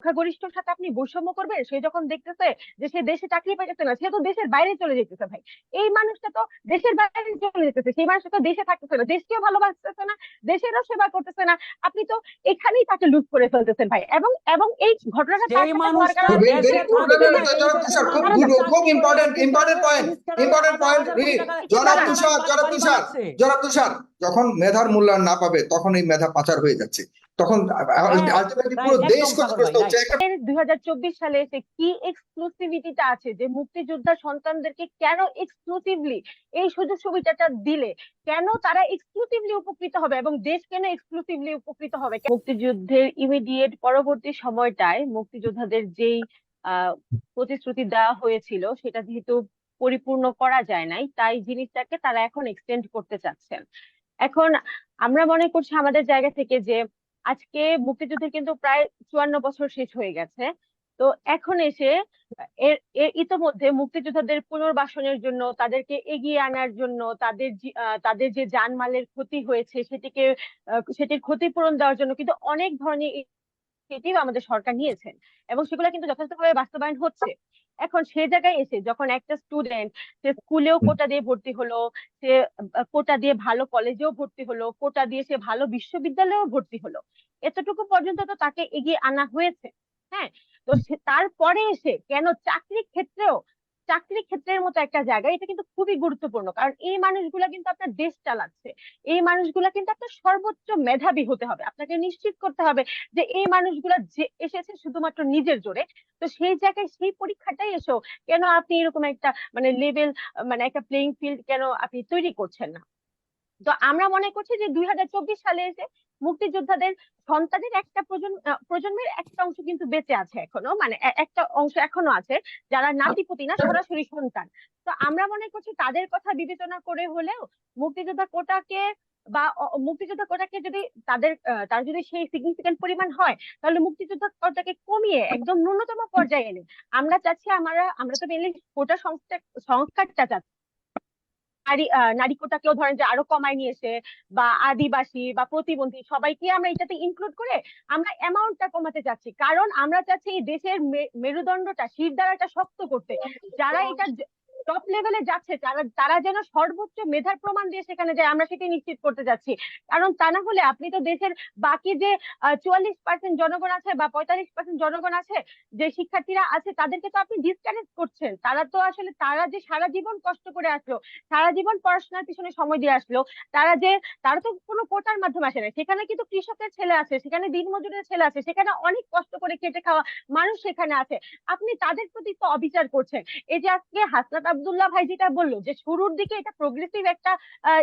সংখ্যাগরিষ্ঠর সাথে আপনি বৈষম্য করবেন সে যখন দেখতেছে যে সে দেশে চাকরি পাইতেছে না সে তো দেশের বাইরে চলে যেতেছে ভাই। এই মানুষটা তো দেশের বাইরে চলে যেতেছে সেই মানুষটা তো দেশে থাকতেছে না দেশকেও ভালোবাসতেছে না দেশেরও সেবা করতেছে না। আপনি তো এখানেই তাকে লুট করে ফেলতেছেন ভাই। এবং এবং এই ঘটনাটা সাথে মানুষটা খুব important point, important point, রি- জনাব তুষার, জনাব তুষার, জনাব তুষার, যখন মেধার মূল্যায়ন না পাবে তখন এই মেধা পাচার হয়ে যাচ্ছে। তখন আলটিমেটলি পুরো দেশ ক্ষতিগ্রস্ত হচ্ছে। দুই সালে এসে কি এক্সক্লুসিভিটিটা আছে যে মুক্তিযোদ্ধা সন্তানদেরকে কেন এক্সক্লুসিভলি এই সুযোগ সুবিধাটা দিলে কেন তারা এক্সক্লুসিভলি উপকৃত হবে এবং দেশ কেন এক্সক্লুসিভলি উপকৃত হবে? মুক্তিযুদ্ধের ইমিডিয়েট পরবর্তী সময়টায় মুক্তিযোদ্ধাদের যেই আহ প্রতিশ্রুতি দেওয়া হয়েছিল সেটা যেহেতু পরিপূর্ণ করা যায় নাই তাই জিনিসটাকে তারা এখন এক্সটেন্ড করতে চাচ্ছেন। এখন আমরা মনে করছি আমাদের জায়গা থেকে যে আজকে মুক্তিযুদ্ধের কিন্তু প্রায় চুয়ান্ন বছর শেষ হয়ে গেছে। তো এখন এসে এর ইতোমধ্যে মুক্তিযোদ্ধাদের পুনর্বাসনের জন্য, তাদেরকে এগিয়ে আনার জন্য, তাদের তাদের যে জানমালের ক্ষতি হয়েছে, সেটিকে সেটির ক্ষতিপূরণ দেওয়ার জন্য কিন্তু অনেক ধরনের ইনিশিয়েটিভ আমাদের সরকার নিয়েছেন এবং সেগুলো কিন্তু যথাযথভাবে বাস্তবায়ন হচ্ছে। এখন সে জায়গায় এসে যখন একটা স্টুডেন্ট সে স্কুলেও কোটা দিয়ে ভর্তি হলো সে কোটা দিয়ে ভালো কলেজেও ভর্তি হলো কোটা দিয়ে সে ভালো বিশ্ববিদ্যালয়েও ভর্তি হলো। এতটুকু পর্যন্ত তো তাকে এগিয়ে আনা হয়েছে হ্যাঁ? তো সে- তারপরে এসে কেন চাকরির ক্ষেত্রেও মতো একটা জায়গা, এটা কিন্তু খুবই গুরুত্বপূর্ণ। কারণ এই মানুষগুলা কিন্তু আপনার দেশ চালাচ্ছে। এই মানুষগুলা কিন্তু আপনার সর্বোচ্চ মেধাবী হতে হবে। আপনাকে নিশ্চিত করতে হবে যে এই মানুষগুলা যে এসেছে শুধুমাত্র নিজের জোরে। তো সেই জায়গায় সেই পরীক্ষাটাই এসো। কেন আপনি এরকম একটা মানে লেভেল মানে একটা প্লেইং ফিল্ড কেন আপনি তৈরি করছেন না? তো আমরা মনে করছি যে দুই হাজার চব্বিশ সালে এসে মুক্তিযোদ্ধাদের সন্তানের একটা প্রজন্ম প্রজন্মের একটা অংশ কিন্তু বেঁচে আছে এখনও মানে একটা অংশ এখনও আছে যারা নাতিপুতি না, সরাসরি সন্তান। তো আমরা মনে করছি তাদের কথা বিবেচনা করে হলেও মুক্তিযোদ্ধা কোটাকে বা মুক্তিযোদ্ধা কোটাকে যদি তাদের তার যদি সেই সিগনিফিকেন্ট পরিমাণ হয়, তাহলে মুক্তিযোদ্ধা কোটাকে কমিয়ে একদম ন্যূনতম পর্যায়ে এনে, আমরা চাচ্ছি, আমরা আমরা তো মেনলি কোটা সংস্কার সংস্কারটা চাচ্ছি। নারী আহ, নারী কোটাকেও ধরেন যে আরও কমায় নিয়েছে বা আদিবাসী বা প্রতিবন্ধী সবাইকে আমরা এটাতে ইনক্লুড করে আমরা অ্যামাউন্টটা কমাতে চাচ্ছি। কারণ আমরা চাচ্ছি এই দেশের মেরুদণ্ডটা শিরদাঁড়াটা শক্ত করতে। যারা এটা টপ লেভেলে যাচ্ছে, তারা তারা যেন সর্বোচ্চ মেধার প্রমাণ দিয়ে সেখানে যায়, আমরা সেটা নিশ্চিত করতে যাচ্ছি। কারণ তা না হলে আপনি তো দেশের বাকি যে চুয়াল্লিশ পার্সেন্ট জনগণ আছে বা পঁয়তাল্লিশ পার্সেন্ট জনগণ আছে, যে শিক্ষার্থীরা আছে, তাদেরকে তো আপনি ডিসকারেজ করছেন। তারা তো আসলে, তারা যে সারা জীবন কষ্ট করে আসলো, সারা জীবন পড়াশোনার পিছনে সময় দিয়ে আসলো, তারা যে, তারা তো কোনো কোটার মাধ্যমে আসে না সেখানে কিন্তু কৃষকের ছেলে আছে, সেখানে দিনমজুরের ছেলে আছে, সেখানে অনেক কষ্ট করে খেটে খাওয়া মানুষ সেখানে আছে। আপনি তাদের প্রতি তো অবিচার করছেন। এই যে আজকে হাসনাত আব্দুল্লাহ ভাই যেটা বলল যে শুরুর দিকে এটা প্রোগ্রেসিভ একটা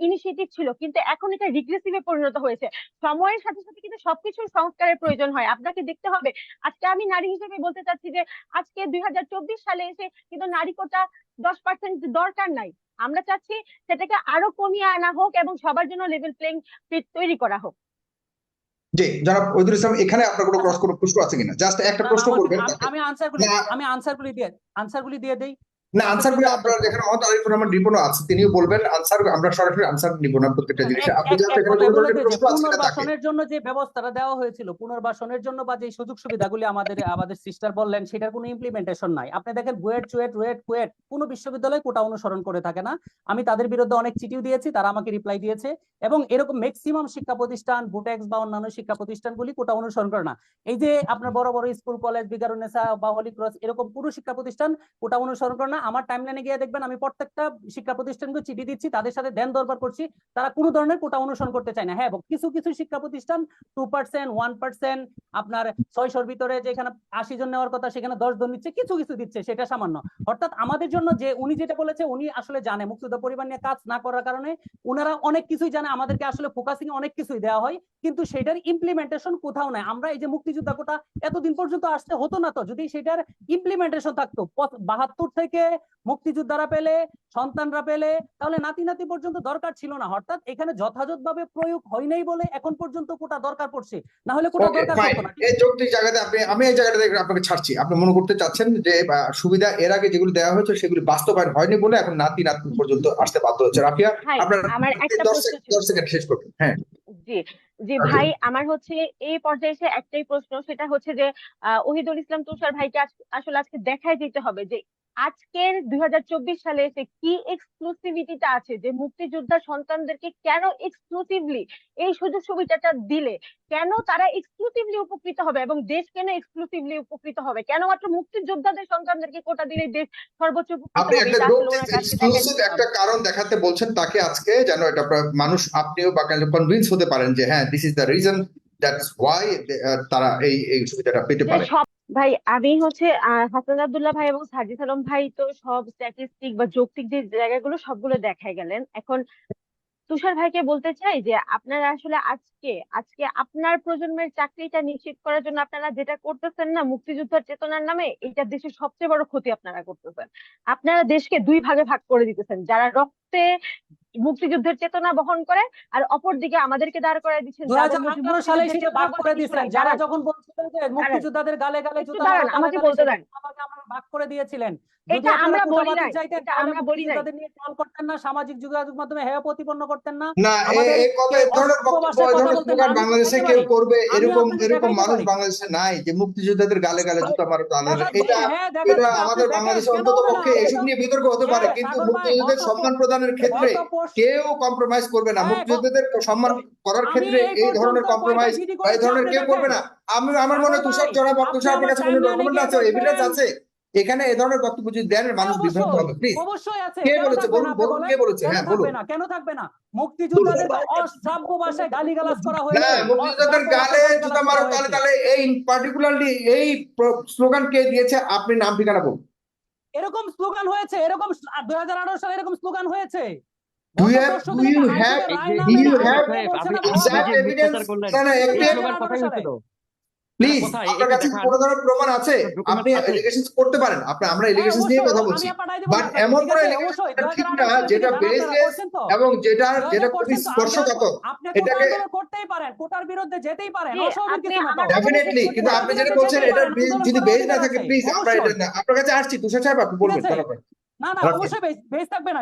ইনিশিয়েটিভ ছিল কিন্তু এখন এটা রিগ্রেসিভে পরিণত হয়েছে। সময়ের সাথে সাথে কিন্তু সবকিছুর সংস্কারের প্রয়োজন হয়। আপনাকে দেখতে হবে আজকে আমি নারী হিসেবে বলতে চাচ্ছি যে আজকে দুই সালে এসে কিন্তু নারী কোটা দশ পার্সেন্ট দরকার নাই। আমরা চাচ্ছি সেটাকে আরও কমিয়ে আনা হোক এবং সবার জন্য লেভেল প্লেইং ফিল্ড তৈরি করা হোক। জি জনাব ওইদুল ইসলাম এখানে আপনার কোনো ক্রস কোনো প্রশ্ন আছে কিনা? জাস্ট একটা প্রশ্ন করবেন আমি- আনসার। আমি আনসারগুলি দিয়ে আনসারগুলি দিয়ে দেই। না আনসারগুলো আপনার এখানে মহম্মদ আরিফুর রহমান রিপনও আছে তিনিও বলবেন আনসার আমরা সরাসরি আনসার নিব না প্রত্যেকটা জিনিসে। আপনি যে প্রশ্ন আছে পুনর্বাসনের জন্য যে ব্যবস্থাটা দেওয়া হয়েছিল পুনর্বাসনের জন্য বা যে সুযোগ সুবিধাগুলি আমাদের আমাদের সিস্টার বললেন সেটার কোনো ইমপ্লিমেন্টেশন নাই। আপনি দেখেন বুয়েট চুয়েট রুয়েট কুয়েট কোনো বিশ্ববিদ্যালয় কোটা অনুসরণ করে থাকে না। আমি তাদের বিরুদ্ধে অনেক চিঠিও দিয়েছি তারা আমাকে রিপ্লাই দিয়েছে এবং এরকম ম্যাক্সিমাম শিক্ষা প্রতিষ্ঠান বুটেক্স বা অন্যান্য শিক্ষা প্রতিষ্ঠানগুলি কোটা অনুসরণ করে না। এই যে আপনার বড় বড় স্কুল কলেজ বিকারুনেসা বা হলি ক্রস এরকম পুরো শিক্ষা প্রতিষ্ঠান কোটা অনুসরণ করে না। আমার টাইমলাইনে গিয়ে দেখবেন আমি প্রত্যেকটা শিক্ষা প্রতিষ্ঠানকে চিঠি দিচ্ছি, তাদের সাথে দেন দরবার করছি। তারা কোনো ধরনের কোটা অনুসরণ করতে চায় না। হ্যাঁ কিছু কিছু শিক্ষা প্রতিষ্ঠান টু পার্সেন্ট ওয়ান পার্সেন্ট আপনার ছয়শোর ভিতরে যেখানে আশি জন নেওয়ার কথা সেখানে দশ জন নিচ্ছে কিছু কিছু দিচ্ছে, সেটা সামান্য। অর্থাৎ আমাদের জন্য যে উনি যেটা বলেছে, উনি আসলে জানে। মুক্তিযুদ্ধ পরিবার নিয়ে কাজ না করার কারণে ওনারা অনেক কিছুই জানে, আমাদেরকে আসলে ফোকাসিং অনেক কিছুই দেওয়া হয়, কিন্তু সেটার ইমপ্লিমেন্টেশন কোথাও নাই। আমরা এই যে মুক্তিযোদ্ধা কোটা এতদিন পর্যন্ত আসতে হতো না তো, যদি সেটার ইমপ্লিমেন্টেশন থাকতো বাহাত্তর থেকে মুক্তিযোদ্ধারা পেলে সন্তানরা পেলে তাহলে নাতি নাতি পর্যন্ত দরকার ছিল না। অর্থাৎ এখানে যথাযথভাবে প্রয়োগ হয় নাই বলে এখন পর্যন্ত কোটা দরকার পড়ছে। না হলে কোটা দরকার পড়তো না। এই যৌক্তিক জায়গাতে আপনি আমি এই জায়গাটা থেকে আপনাকে ছাড়ছি। আপনি মনে করতে চাচ্ছেন যে সুবিধা এর আগে যেগুলো দেওয়া হয়েছে সেগুলি বাস্তবায়ন হয়নি বলে এখন নাতি নাতনি পর্যন্ত আসতে বাধ্য হচ্ছে। রাফিয়া আপনার আমার একটা দশ প্রশ্ন সেকেন্ড শেষ করবেন হ্যাঁ। জি যে ভাই আমার হচ্ছে এই পর্যায়ে এসে একটাই প্রশ্ন সেটা হচ্ছে যে আহ, ওহিদুল ইসলাম তুষার ভাইকে আসলে আজকে দেখাই দিতে হবে যে আজকের দুই সালে এসে কি এক্সক্লুসিভিটিটা আছে? যে মুক্তিযোদ্ধা সন্তানদেরকে কেন এক্সক্লুসিভলি এই সুযোগ সুবিধাটা দিলে? কেন তারা এক্সক্লুসিভলি উপকৃত হবে এবং দেশ কেন এক্সক্লুসিভলি উপকৃত হবে? কেন মাত্র মুক্তিযোদ্ধাদের সন্তানদেরকে কোটা দিলে দেশ সর্বোচ্চ আপনি একটা এক্সক্লুসিভ একটা কারণ দেখাতে বলছেন তাকে আজকে যেন এটা মানুষ আপনিও বা কনভিন্স হতে পারেন যে হ্যাঁ this is the reason that's why তারা এই এই সুবিধাটা পেতে পারে। ভাই, আমি হচ্ছে হাসান আব্দুল্লাহ ভাই এবং সাজিদ আলম ভাই তো সব স্ট্যাটিস্টিক বা যৌক্তিক যে জায়গাগুলো সবগুলো দেখাই গেলেন। এখন তুষার ভাইকে বলতে চাই যে, আপনারা আসলে আজকে আজকে আপনার প্রজন্মের চাকরিটা নিশ্চিত করার জন্য আপনারা যেটা করতেছেন না, মুক্তিযুদ্ধের চেতনার নামে এটা দেশের সবচেয়ে বড় ক্ষতি আপনারা করতেছেন। আপনারা দেশকে দুই ভাগে ভাগ করে দিতেছেন, যারা রক্তে মুক্তিযুদ্ধের চেতনা বহন করে আর অপর দিকে আমাদেরকে দাঁড় করায় দিচ্ছেন সালে সেটা ভাগ করে দিয়েছিলেন যারা যখন বলছিলেন যে মুক্তিযোদ্ধাদের গালে গালে আমাকে বলতে দেন। ভাগ করে দিয়েছিলেন। এটা আমরা বলি কোটাবাদী এটা আমরা বলি নাই। মুক্তিযোদ্ধাদের নিয়ে ট্রল করতেন না সামাজিক যোগাযোগ মাধ্যমে হেয় প্রতিপন্ন করতেন না। না এই কথা এই ধরনের বক্তব্য এই ধরনের বলতে বাংলাদেশে কেউ করবে এরকম এরকম মানুষ বাংলাদেশে নাই যে মুক্তিযোদ্ধাদের গালে গালে জুতা মারো এটা হ্যাঁ, এটা আমাদের বাংলাদেশে অন্তত পক্ষে এসব নিয়ে বিতর্ক হতে পারে হ্যাঁ, কিন্তু মুক্তিযোদ্ধাদের সম্মান প্রদানের ক্ষেত্রে কেউ কম্প্রোমাইজ করবে না। হ্যাঁ, মুক্তিযোদ্ধাদের সম্মান করার ক্ষেত্রে এই ধরনের কম্প্রোমাইজ জিডি বা এই ধরনের কেউ করবে না। আমি আমার মনে হয় তুষার জনাব আপনি তুষার আপনার কাছে কোনো ডকুমেন্ট আছে? এভিডেন্স আছে? এখানে এই ধরনের বক্তব্য যদি দেন মানুষ হ্যাঁ, বিভ্রান্ত হবে প্লিজ অবশ্যই আছে। কে বলেছে? বলুন, বলুন, কে বলেছে? হ্যাঁ, বলুন। না? কেন থাকবে না? মুক্তিযোদ্ধাদের অশ্রাব্য ভাষায় গালিগালাজ করা হয়েছে না মুক্তিযোদ্ধাদের গালে জুতা মারো হয়েছে। তাহলে এই পার্টিকুলারলি এই স্লোগান কে দিয়েছে? আপনি নাম ঠিকানা বলুন। এরকম স্লোগান হয়েছে। এরকম দুই হাজার আঠারো সালে এরকম স্লোগান হয়েছে। Do you have- do you have- do you have exact evidence? না, না, একটু-। প্লিজ? আপনার কাছে। কোনো ধরনের প্রমাণ আছে আপনি? এলিগেশন করতে পারেন আপনি আমরা হ্যাঁ, এলিগেশন নিয়ে অবশ্যই, কথা আমি বলছি আপনার দিব বাট না, এমন ঠিক কোনো আছে, allegation অবশ্যই, ঠিক 2018 না সালে যেটা বেসলেস? এবং খুবই স্পর্শকাতর আপনি কোটা এটাকে- আন্দোলন করতেই পারেন কোটার বিরুদ্ধে যেতেই পারেন অস্বাভাবিক কিছু না ডেফিনেটলি কিন্তু আপনি যেটা বলছেন এটা যদি বেস না থাকে প্লিজ আমরা এটা না আপনার কাছে আসছি তুষার সাহেব আপনি বলবেন তারপর না না অবশ্যই বেশ বেশ থাকবে না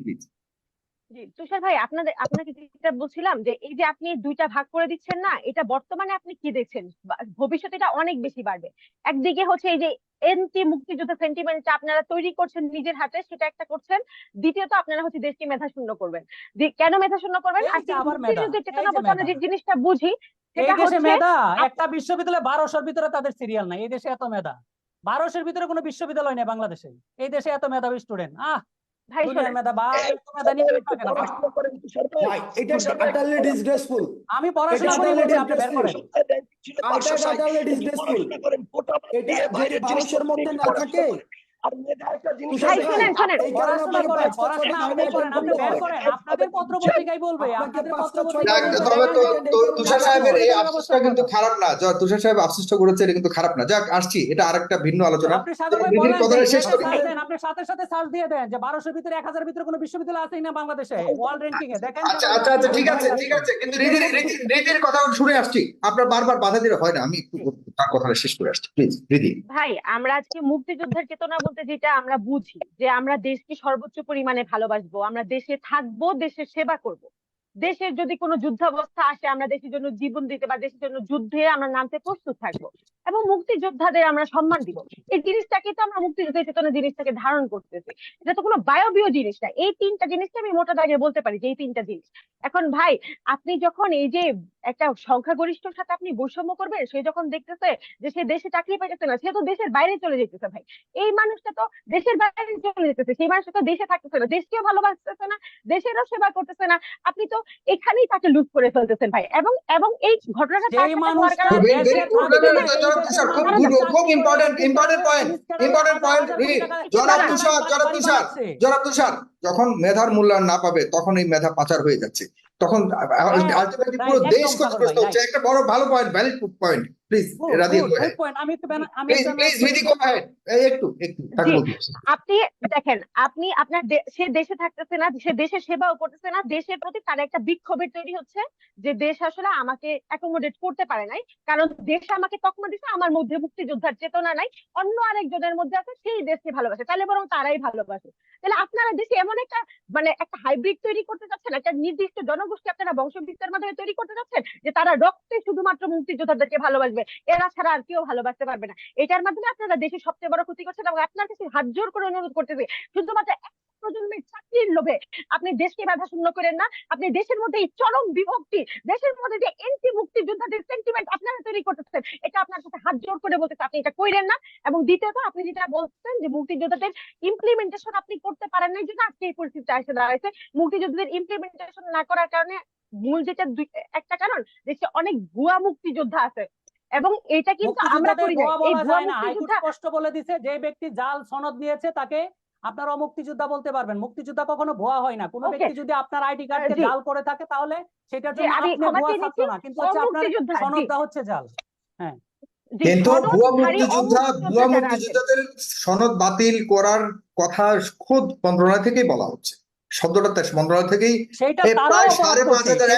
প্লিজ জি তুষার ভাই আপনাদের আপনাকে যেটা বলছিলাম যে এই যে আপনি দুইটা ভাগ করে দিচ্ছেন না এটা বর্তমানে আপনি কি দেখছেন? ভবিষ্যতে এটা অনেক বেশি বাড়বে। একদিকে হচ্ছে এই যে এন্টি মুক্তিযুদ্ধ সেন্টিমেন্টটা আপনারা তৈরি করছেন নিজের হাতে সেটা একটা করছেন। দ্বিতীয়ত আপনারা হচ্ছে দেশকে মেধা শূন্য করবেন। কেন মেধা শূন্য করবেন? আজকে মুক্তিযুদ্ধের যে চেতনাবোধ আমরা যে জিনিসটা বুঝি সেটা হচ্ছে মেধা একটা বিশ্ববিদ্যালয়ে বারোশোর ভিতরে তাদের সিরিয়াল নাই এই দেশে এত মেধা। বারোশোর ভিতরে কোনো বিশ্ববিদ্যালয় নেই বাংলাদেশে। এই দেশে এত মেধাবী স্টুডেন্ট আহ. আমি পড়াশোনা করি আপনি বের করেন। এটা. এটা যদি মানুষের মধ্যে না ভাই শোনেন শোনেন। পড়াশোনা করেন পড়াশোনা আপনি করেন আপনি বের করেন। আপনাদের পত্র পত্রিকায় বলবে আপনাদের পত্র পত্রিকায় তবে তো তুষার সাহেবের এই আফসোসটা কিন্তু খারাপ না। যা তুষার সাহেব আফসোসটা করেছে এটা কিন্তু খারাপ না। যাক আসছি। এটা আরেকটা ভিন্ন আলোচনা। আপনি সাগর ভাই দিদির বলেন কথাটা শেষ করি। আপনি সাথে সাথে সার্চ দিয়ে দেন যে বারোশোর ভিতরে এক হাজার ভিতরে কোনো বিশ্ববিদ্যালয় আছে না বাংলাদেশে? ওয়ার্ল্ড র্যাঙ্কিং এ দেখেন আচ্ছা আচ্ছা আচ্ছা ঠিক আছে ঠিক আছে। কিন্তু রীতির রীতির রীতির কথা শুনে আসছি। আপনার বারবার বাধা দিলে হয় না। আমি একটু তার কথাটা শেষ করে আসছি। প্লিজ ভাই আমরা আজকে মুক্তিযুদ্ধের চেতনা বলতে যেটা আমরা বুঝি যে আমরা দেশকে সর্বোচ্চ পরিমাণে ভালোবাসবো, আমরা দেশে থাকব, দেশের সেবা করব। দেশের যদি কোনো যুদ্ধাবস্থা আসে, আমরা দেশের জন্য জীবন দিতে বা দেশের জন্য যুদ্ধে আমরা নামতে প্রস্তুত থাকব এবং মুক্তিযোদ্ধাদের আমরা সম্মান দিব। এই জিনিসটাকে তো আমরা মুক্তিযুদ্ধের চেতনা জিনিসটাকে ধারণ করতেছি। এটা তো কোনো বায়বীয় জিনিস না। এই তিনটা জিনিসকে আমি মোটা দাগে বলতে পারি যে এই তিনটা জিনিস। এখন ভাই, আপনি যখন এই যে একটা সংখ্যাগরিষ্ঠর সাথে আপনি বৈষম্য করবেন, সে যখন দেখতেছে যে সে দেশে চাকরি পাইতেছে না, সে তো দেশের বাইরে চলে যেতেছে ভাই। এই মানুষটা তো দেশের বাইরে চলে যেতেছে, সেই মানুষটা তো দেশে থাকতেছে না, দেশকেও ভালোবাসতেছে না, দেশেরও সেবা করতেছে না। আপনি তো এখানেই তাকে লুজ করে ফেলতেছেন ভাই। এবং এবং এই ঘটনাটা দেশে তুষার, মানুষ খুব জনাব জনাব জনাব যখন মেধার মূল্যায়ন না পাবে তখন এই মেধা পাচার হয়ে যাচ্ছে। তখন আলটিমেটলি পুরো দেশ ক্ষতিগ্রস্ত হচ্ছে একটা বড় ভালো পয়েন্ট ভ্যালিড পয়েন্ট প্লিজ. আমি একটু আমি প্লিজ একটু একটু। আপনি দেখেন আপনি আপনার সে দেশে থাকতেছে না সে দেশের সেবাও করতেছে না দেশের প্রতি তার একটা বিক্ষোভের তৈরি হচ্ছে যে দেশ আসলে আমাকে অ্যাকোমোডেট করতে পারে নাই কারণ দেশ আমাকে তকমা দিছে আমার মধ্যে মুক্তিযোদ্ধার চেতনা নাই অন্য আরেকজনের মধ্যে আছে সেই দেশকে ভালোবাসে তাহলে বরং তারাই ভালোবাসে তাহলে আপনারা দেশে এমন একটা মানে একটা হাইব্রিড তৈরি করতে চাচ্ছেন একটা নির্দিষ্ট জনগোষ্ঠী আপনারা বংশবিস্তার মাধ্যমে তৈরি করতে চাচ্ছেন যে তারা রক্তে শুধুমাত্র মুক্তিযোদ্ধাদেরকে ভালোবাসবে এরা ছাড়া আর কেউ ভালোবাসতে পারবে না। এটার মাধ্যমে আপনারা দেশের সবচেয়ে বড় ক্ষতি করছেন এবং আপনার কাছে হাত জোর করে অনুরোধ করতেছি, শুধুমাত্র প্রজন্মের চাকরির লোভে আপনি দেশকে বাধা শূন্য করেন না। আপনি দেশের মধ্যে এই চরম বিভক্তি, দেশের মধ্যে যে এন্টি মুক্তিযোদ্ধাদের সেন্টিমেন্ট আপনারা তৈরি করতেছেন, এটা আপনার সাথে হাত জোর করে বলতেছে আপনি এটা কইরেন না এবং দ্বিতীয়ত আপনি যেটা বলছেন যে মুক্তিযোদ্ধাদের ইমপ্লিমেন্টেশন আপনি করতে পারেন নাই জন্য আজকে এই পরিস্থিতি এসে দাঁড়াইছে। মুক্তিযোদ্ধাদের ইমপ্লিমেন্টেশন না করার কারণে মূল যেটা একটা কারণ দেশে অনেক ভুয়া মুক্তিযোদ্ধা আছে। এবং এটা কিন্তু আমরা করি না এই হাইকোর্ট মুক্তিযোদ্ধা স্পষ্ট বলে দিছে যে ব্যক্তি জাল সনদ নিয়েছে তাকে আপনারা অমুক্তিযোদ্ধা বলতে পারবেন। মুক্তিযোদ্ধা কখনো ভুয়া হয় না। কোনো ব্যক্তি যদি আপনার আইডি কার্ডকে। জাল করে থাকে তাহলে সেটার জন্য আপনি ভুয়া নিচ্ছি, না। কিন্তু হচ্ছে আপনার সনদটা হচ্ছে জাল। হ্যাঁ। কিন্তু ভুয়া মুক্তিযোদ্ধা ভুয়া মুক্তিযোদ্ধাদের সনদ বাতিল করার কথা খোদ মন্ত্রণালয় থেকেই বলা হচ্ছে। শব্দটা তার মন্ত্রণালয় থেকেই প্রায় সাড়ে পাঁচ হাজার,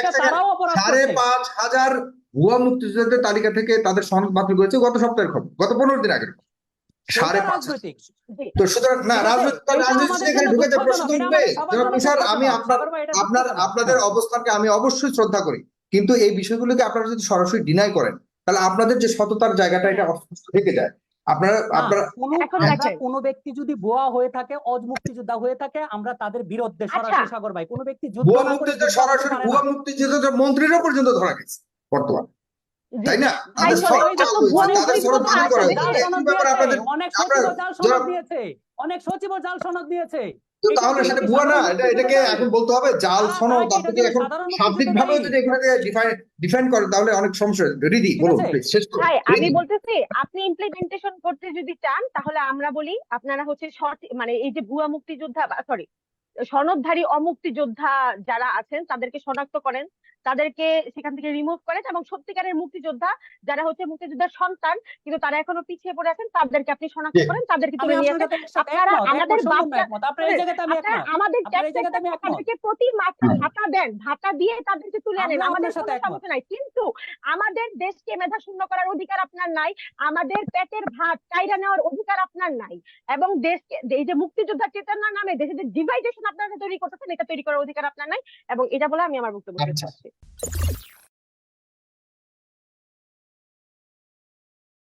সাড়ে পাঁচ হাজার ভুয়া মুক্তিযোদ্ধাদের তালিকা থেকে তাদের সনদ বাতিল করেছে গত সপ্তাহের খবর গত পনেরো দিন আগের সাড়ে পাঁচ। তো সুতরাং না রাজনৈতিক প্রশ্ন তুষার আমি আপনার আপনাদের অবস্থানকে আমি অবশ্যই শ্রদ্ধা করি। কিন্তু এই বিষয়গুলোকে আপনারা যদি সরাসরি ডিনাই করেন তাহলে আপনাদের যে সততার জায়গাটা এটা অস্পষ্ট থেকে যায়। আপনারা আপনারা কোনো ব্যক্তি যদি হয়ে থাকে অজ মুক্তিযোদ্ধা হয়ে থাকে আমরা তাদের বিরুদ্ধে সরাসরি আচ্ছা। সাগর ভাই কোনো ব্যক্তি মুক্তিযোদ্ধা সরাসরি মুক্তিযোদ্ধা মন্ত্রীরও পর্যন্ত ধরা গেছে বর্তমান। তাই না? অনেক সচিব জাল সনদ দিয়েছে অনেক সচিব জাল সনদ দিয়েছে। তাহলে সেটা ভুয়া না এটা এটাকে এখন বলতে হবে জাল সনদ না, এখন শাব্দিক ভাবে যদি এখানে ডিফাইন তাহলে অনেক সমস্যা রিদি বলুন শেষ ভাই আমি বলতেছি আপনি ইমপ্লিমেন্টেশন করতে যদি চান তাহলে আমরা বলি আপনারা হচ্ছে শর্ট মানে এই যে ভুয়া মুক্তিযোদ্ধা সরি সনদধারী অমুক্তিযোদ্ধা যারা আছেন তাদেরকে শনাক্ত করেন। তাদেরকে সেখান থেকে রিমুভ করেন এবং সত্যিকারের মুক্তিযোদ্ধা যারা হচ্ছে মুক্তিযোদ্ধার সন্তান কিন্তু তারা এখনও পিছিয়ে পড়ে আছেন তাদেরকে আপনি শনাক্ত করেন তাদেরকে তুলে নিয়ে আসেন আপনারা আমাদের। আমাদের। তাদেরকে প্রতি মাসে ভাতা দেন ভাতা দিয়ে তাদেরকে তুলে আনেন আমাদের। সমস্যা নাই কিন্তু আমাদের দেশকে মেধা শূন্য করার অধিকার আপনার নাই আমাদের পেটের ভাত কাইরা নেওয়ার অধিকার আপনার নাই এবং দেশকে এই যে মুক্তিযোদ্ধা চেতনার নামে দেশে যে ডিভাইডেশন আপনারা তৈরি করতেছেন এটা তৈরি করার অধিকার আপনার নাই এবং এটা বলে আমি আমার বক্তব্য শেষ আচ্ছা। করছি あっ!